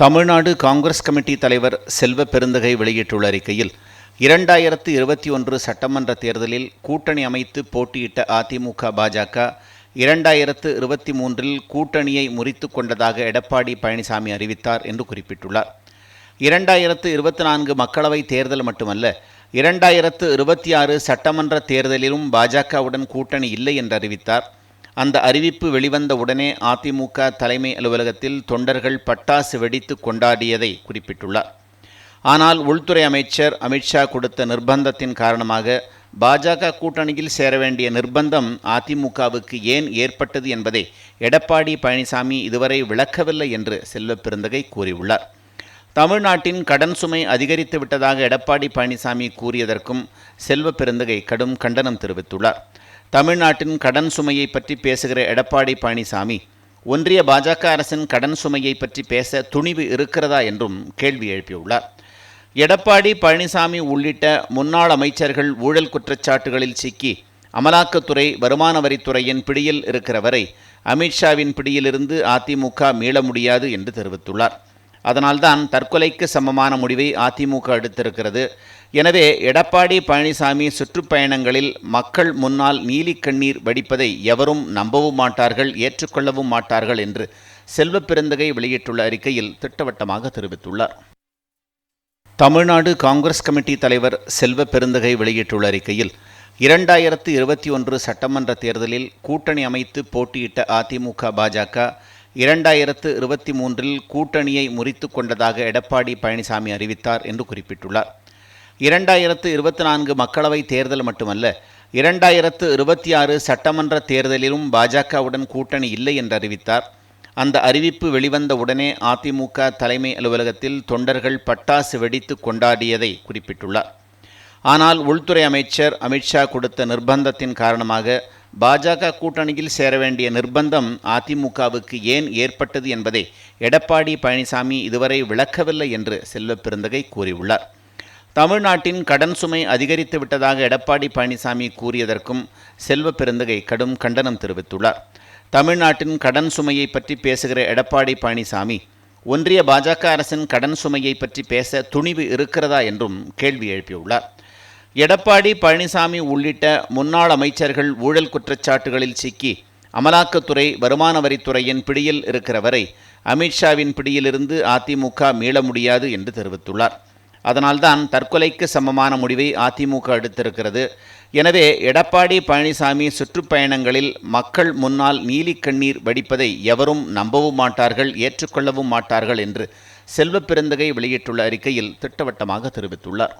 Tamil Nadu Congress committee தலைவர் செல்வ பெருந்தகை வெளியிட்டுள்ள அறிக்கையில் இரண்டாயிரத்து இருபத்தி ஒன்று சட்டமன்ற தேர்தலில் கூட்டணி அமைத்து போட்டியிட்ட அதிமுக பாஜக இரண்டாயிரத்து இருபத்தி மூன்றில் கூட்டணியை முறித்து கொண்டதாக எடப்பாடி பழனிசாமி அறிவித்தார் என்று குறிப்பிட்டுள்ளார். இரண்டாயிரத்து இருபத்தி நான்கு மக்களவைத் தேர்தல் மட்டுமல்ல இரண்டாயிரத்து இருபத்தி ஆறு சட்டமன்ற தேர்தலிலும் பாஜகவுடன் கூட்டணி இல்லை என்று அறிவித்தார். அந்த அறிவிப்பு வெளிவந்த உடனே அதிமுக தலைமை அலுவலகத்தில் தொண்டர்கள் பட்டாசு வெடித்து கொண்டாடியதை குறிப்பிட்டுள்ளார். ஆனால் உள்துறை அமைச்சர் அமித்ஷா கொடுத்த நிர்பந்தத்தின் காரணமாக பாஜக கூட்டணியில் சேர வேண்டிய நிர்பந்தம் அதிமுகவுக்கு ஏன் ஏற்பட்டது என்பதை எடப்பாடி பழனிசாமி இதுவரை விளக்கவில்லை என்று செல்வப்பிருந்தகை கூறியுள்ளார். தமிழ்நாட்டின் கடன் சுமை அதிகரித்து விட்டதாக எடப்பாடி பழனிசாமி கூறியதற்கும் செல்வ பெருந்தகை கடும் கண்டனம் தெரிவித்துள்ளார். தமிழ்நாட்டின் கடன் சுமையை பற்றி பேசுகிற எடப்பாடி பழனிசாமி ஒன்றிய பாஜக அரசின் கடன் சுமையை பற்றி பேச துணிவு இருக்கிறதா என்றும் கேள்வி எழுப்பியுள்ளார். எடப்பாடி பழனிசாமி உள்ளிட்ட முன்னாள் அமைச்சர்கள் ஊழல் குற்றச்சாட்டுகளில் சிக்கி அமலாக்கத்துறை வருமான வரித்துறையின் பிடியில் இருக்கிற வரை அமித்ஷாவின் பிடியிலிருந்து அதிமுக மீள முடியாது என்று தெரிவித்துள்ளார். அதனால்தான் தற்கொலைக்கு சமமான முடிவை அதிமுக எடுத்திருக்கிறது. எனவே எடப்பாடி பழனிசாமி சுற்றுப்பயணங்களில் மக்கள் முன்னால் நீலி கண்ணீர் வடிப்பதை எவரும் நம்பவும் மாட்டார்கள் ஏற்றுக்கொள்ளவும் மாட்டார்கள் என்று செல்வ பெருந்தகை வெளியிட்டுள்ள அறிக்கையில் திட்டவட்டமாக தெரிவித்துள்ளார். தமிழ்நாடு காங்கிரஸ் கமிட்டி தலைவர் செல்வ பெருந்தகை வெளியிட்டுள்ள அறிக்கையில் இரண்டாயிரத்து இருபத்தி ஒன்று சட்டமன்ற தேர்தலில் கூட்டணி அமைத்து போட்டியிட்ட அதிமுக பாஜக இரண்டாயிரத்து இருபத்தி மூன்றில் கூட்டணியை முறித்து கொண்டதாக எடப்பாடி பழனிசாமி அறிவித்தார் என்று குறிப்பிட்டுள்ளார். இரண்டாயிரத்து இருபத்தி நான்கு மக்களவைத் தேர்தல் மட்டுமல்ல இரண்டாயிரத்து இருபத்தி ஆறு சட்டமன்ற தேர்தலிலும் பாஜகவுடன் கூட்டணி இல்லை என்று அறிவித்தார். அந்த அறிவிப்பு வெளிவந்த உடனே அதிமுக தலைமை அலுவலகத்தில் தொண்டர்கள் பட்டாசு வெடித்து கொண்டாடியதை குறிப்பிட்டுள்ளார். ஆனால் உள்துறை அமைச்சர் அமித்ஷா கொடுத்த நிர்பந்தத்தின் காரணமாக பாஜக கூட்டணியில் சேர வேண்டிய நிர்பந்தம் அதிமுகவுக்கு ஏன் ஏற்பட்டது என்பதை எடப்பாடி பழனிசாமி இதுவரை விளக்கவில்லை என்று செல்வ பெருந்தகை கூறியுள்ளார். தமிழ்நாட்டின் கடன் சுமை அதிகரித்து விட்டதாக எடப்பாடி பழனிசாமி கூறியதற்கும் செல்வ பெருந்தகை கடும் கண்டனம் தெரிவித்துள்ளார். தமிழ்நாட்டின் கடன் சுமையை பற்றி பேசுகிற எடப்பாடி பழனிசாமி ஒன்றிய பாஜக அரசின் கடன் சுமையை பற்றி பேச துணிவு இருக்கிறதா என்றும் கேள்வி எழுப்பியுள்ளார். எடப்பாடி பழனிசாமி உள்ளிட்ட முன்னாள் அமைச்சர்கள் ஊழல் குற்றச்சாட்டுகளில் சிக்கி அமலாக்கத்துறை வருமான வரித்துறையின் பிடியில் இருக்கிற வரை அமித்ஷாவின் பிடியிலிருந்து அதிமுக மீள முடியாது என்று தெரிவித்துள்ளார். அதனால்தான் தற்கொலைக்கு சமமான முடிவை அதிமுக எடுத்திருக்கிறது. எனவே எடப்பாடி பழனிசாமி சுற்றுப்பயணங்களில் மக்கள் முன்னால் நீலி கண்ணீர் வடிப்பதை எவரும் நம்பவும் மாட்டார்கள் ஏற்றுக்கொள்ளவும் மாட்டார்கள் என்று செல்வ பெருந்தகை வெளியிட்டுள்ள அறிக்கையில் திட்டவட்டமாக தெரிவித்துள்ளார்.